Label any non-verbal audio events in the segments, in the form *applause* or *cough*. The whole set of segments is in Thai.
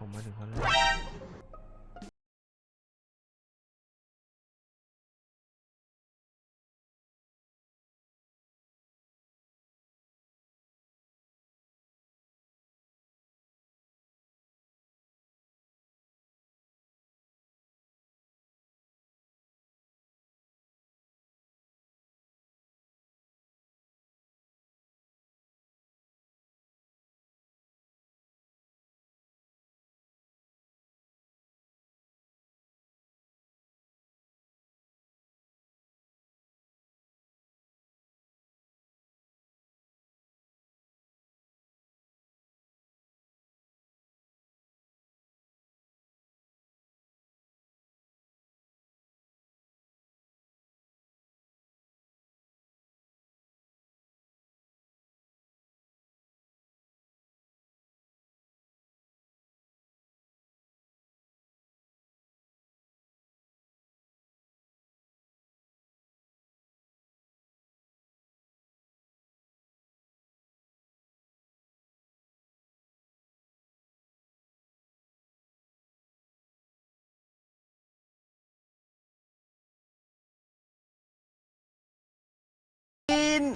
ผมมาถึงคนแรก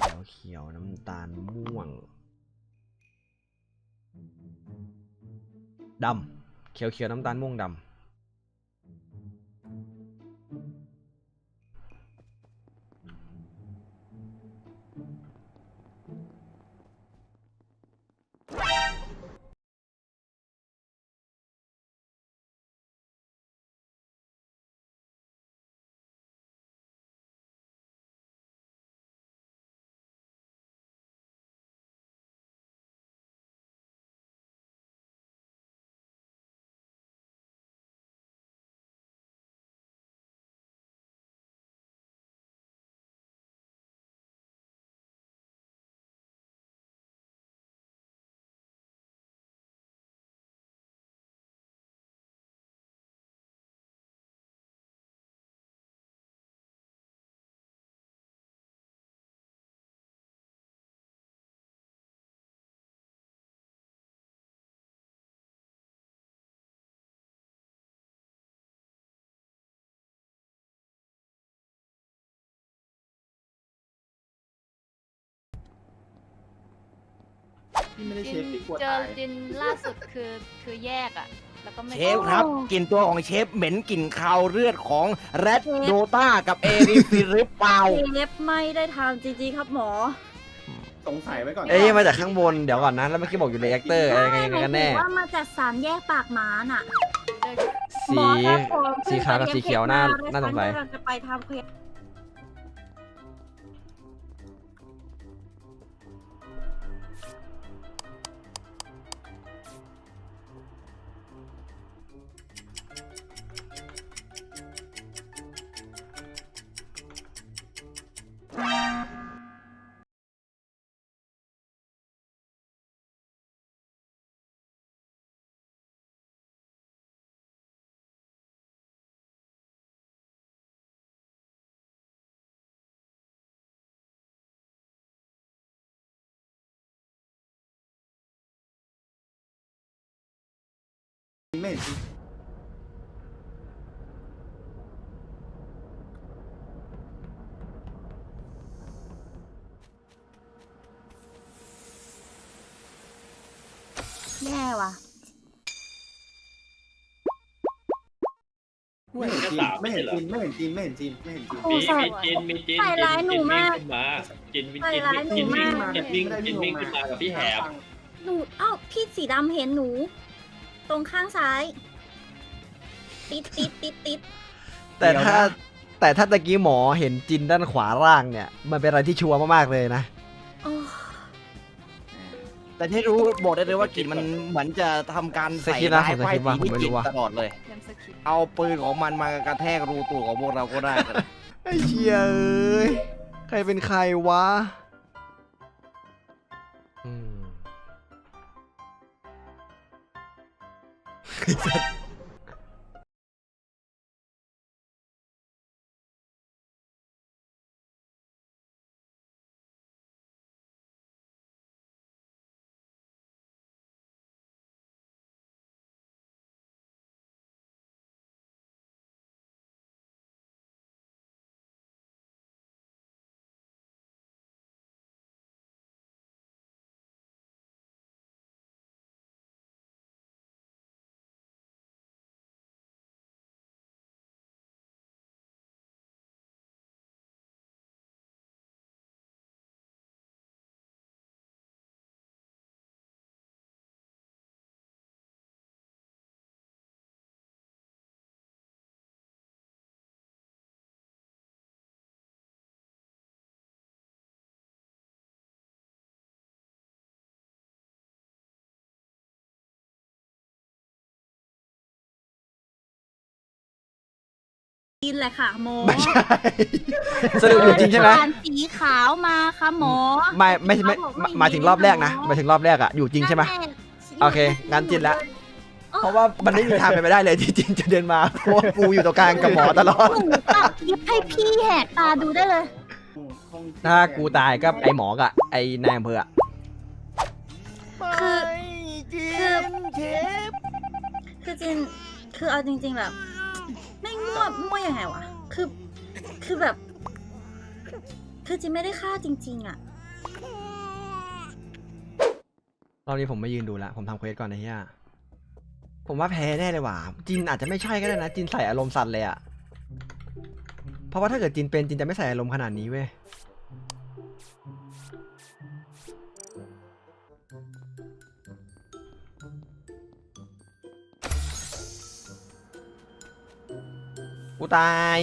ขียวเขียวน้ำตาลม่วงดำเขียวเขียวน้ำตาลม่วงดำ พี่ไม่ได้เชฟพี่กลัวเจอตายจินล่าสุดคือคือแยกอะ แล้วก็ไม่เชฟครับกลิ่นตัวของเชฟเหม็นกลิ่นคาวเลือดของแรดโดตากับเอริฟิหรือเปล่าเชฟไม่ได้ทำจริงๆครับหมอสงสัยไว้ก่อนเอ้ยมาจากข้างบนเดี๋ยวก่อนนะแล้วเมื่อกี้บอกอยู่ในแอคเตอร์อะไรยังไงยังไงกันแน่หมายถึงว่ามาจากสามแยกปากหมาน่ะเจอสีหมอครับผมสีขาวกับสีเขียวน่าพิ่งไปน่าสงสัย เรียกเก็บมกำลังจะไปทำเควส ไม่เห็นแย่ว่ะ ไม่เห็นจีนไม่เห็นจีนไม่เห็นจีนไม่เห็นจีนไม่เห็นจีนโอ้มีใส่มีจินมีจินใส่ร้ายหนูจินวิ่มางกขึ้นมาจินวิ่งใส่จินร้ายวิ่งหนูจินวิ่งมาก จินวิ่งจินวิ่งขึ้นมากับพี่แหบหนูเอ้าพี่สีดำเห็นหนู ตรงข้างซ้าย ติดติดติดติดแต่ถ้าแต่ถ้าตะกี้หมอเห็นจินด้านขวาล่างเนี่ย มันเป็นอะไรที่ชัวร์มากๆเลยนะ โอ้แต่ที่รู้บอกได้เลยว่ากลิ่นมันเหมือนจะทำการสใส่คริปต์นะร้ายผมสป้าคยริปต์ว่าสีผมไม่ที่รู้กลิ่นว่าตลอดเลย ยังสคริปต์เอาปืนของมันมากระแทกรูตูดของพวกเราก็ได้ ไอ้เชี่ยเอ้ย ใครเป็นใครวะ *laughs* Exacto. จีนแหละค่ะหมอไม่ใช่ สรุปอยู่จริงใช่ไหม ผ่านสีขาวมาค่ะหมอ ไม่ไม่ไม่เขาบอกว่าหมายถึงรอบแรกนะหมายถึงรอบแรกอะอยู่จริงใช่ไหมนั่นแหละโอเคงั้นจินละ เพราะว่ามันไม่มีทางเป็นไปได้เลยที่จินจะเดินมาเพราะว่ากูอยู่ตรงกลางกับหมอตลอด หนูตัดคลิปให้พี่แหกตาดูได้เลยห้องถ้ากูตายก็ไอหมอกับไอนายอำเภออะคือจีคือนเชฟคือจิน คือเอาจริงๆแบบไม่มั่วมั่วยังไงวะ คือ คือแบบ คือจินไม่ได้ฆ่าจริง ๆ อะ รอบนี้ผมไม่ยืนดูละ ผมทำเควสก่อนนะเฮียผมว่าแพ้แน่เลยว่ะ จินอาจจะไม่ใช่ก็ได้นะ จินใส่อารมณ์สัตว์เลยอะเพราะว่าถ้าเกิดจินเป็นจินจะไม่ใส่อารมณ์ขนาดนี้เว้ย กูตาย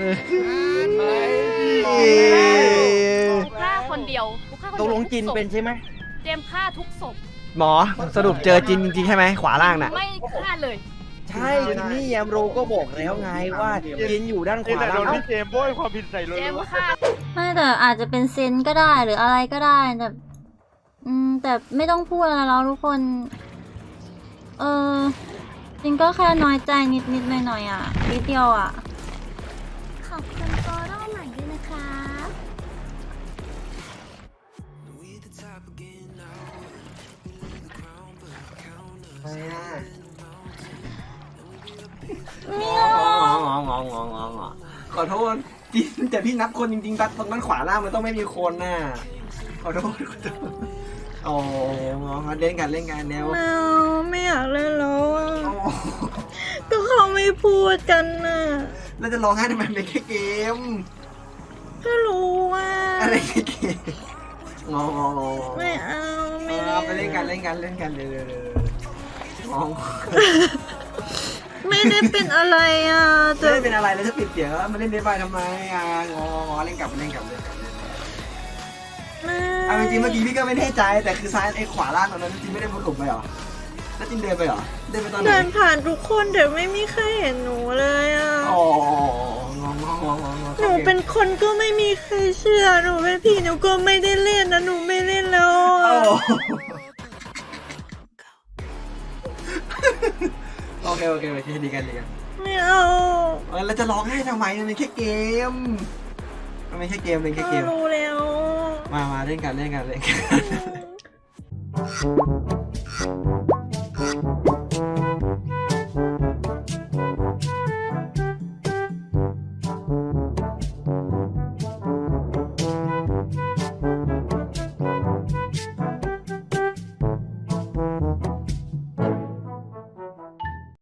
กูฆ่าคนเดียวกูฆ่าคนตเดีกยวลงจีนเป็นใช่ไหมเจมส์ฆ่าทุกศพหมอสรุปเจอจินจริงๆใช่ไหมขวาล่างน่ะ ไม่ฆ่าเลยใช่จินนี่แยมโรก็บอกแล้วไงว่าจีนอยู่ด้านขนี่วาแหละโดล่างพี่เจมส์โบยความผิดใส่เลยเจมส์ฆ่าไม่แต่อาจจะเป็นเซนก็ได้หรืออะไรก็ได้แต่อืมแต่ไม่ต้องพูดอะไรแล้วทุกคน เออจริงก็แค่น้อยใจนิดนิดหน่อยหน่อยๆอะนิดเดียวอะ ขอโทษจินแต่พี่นับคนจริงๆตัดตรงนั้นขวาล่างมันต้องไม่มีคนน่ะขอโทษขอโทษโอ้เล่นกันเล่นกันแนวไม่เอาไม่อยากเล่นแล้วอะโอ้ก็เขาไม่พูดกันน่ะแล้วจะร้องไห้ทำไมมันเป็นแค่เกม ก็รู้ว่าอะไรแค่เกมงององอไม่เอาไม่เอาไปเล่นกันเล่นกันเล่นกันเร็วๆ งองไม่ได้เป็นอะไรอะจะแต่ไม่เป็นอะไรแล้วจะปิดเสียงแล้วมาเล่นเดฟไฟทำไมอะงองอเล่นกลับเล่นกลับเล่นกลับเล่นกลับไม่เอาจริงๆเมื่อกี้พี่ก็ไม่แน่ใจ แต่คือซ้ายไอ้ขวาล่างตรงนั้นจริงไม่ได้มุดหลุมไปเหรอแล้วจริงเดินไปเหรอเดินไปตอนไหนเดินผ่านทุกคนแต่ไม่มีใครเห็นหนูเลยอะอ๋ององงองงองงองหนูเป็นคนก็ไม่มีใครเชื่อหนูเป็นผีหนูก็ไม่ได้เล่นนะหนูไม่เล่นแล้ว อเคโอเคโอเคดีกันดีกันไม่เอาเออเราจะร้องไห้ทำไมมันเป็นแค่เกมมันเป็นแค่เกมเป็นแค่เกม รู้แล้วมามาเล่นกันเล่นกันเล่นกัน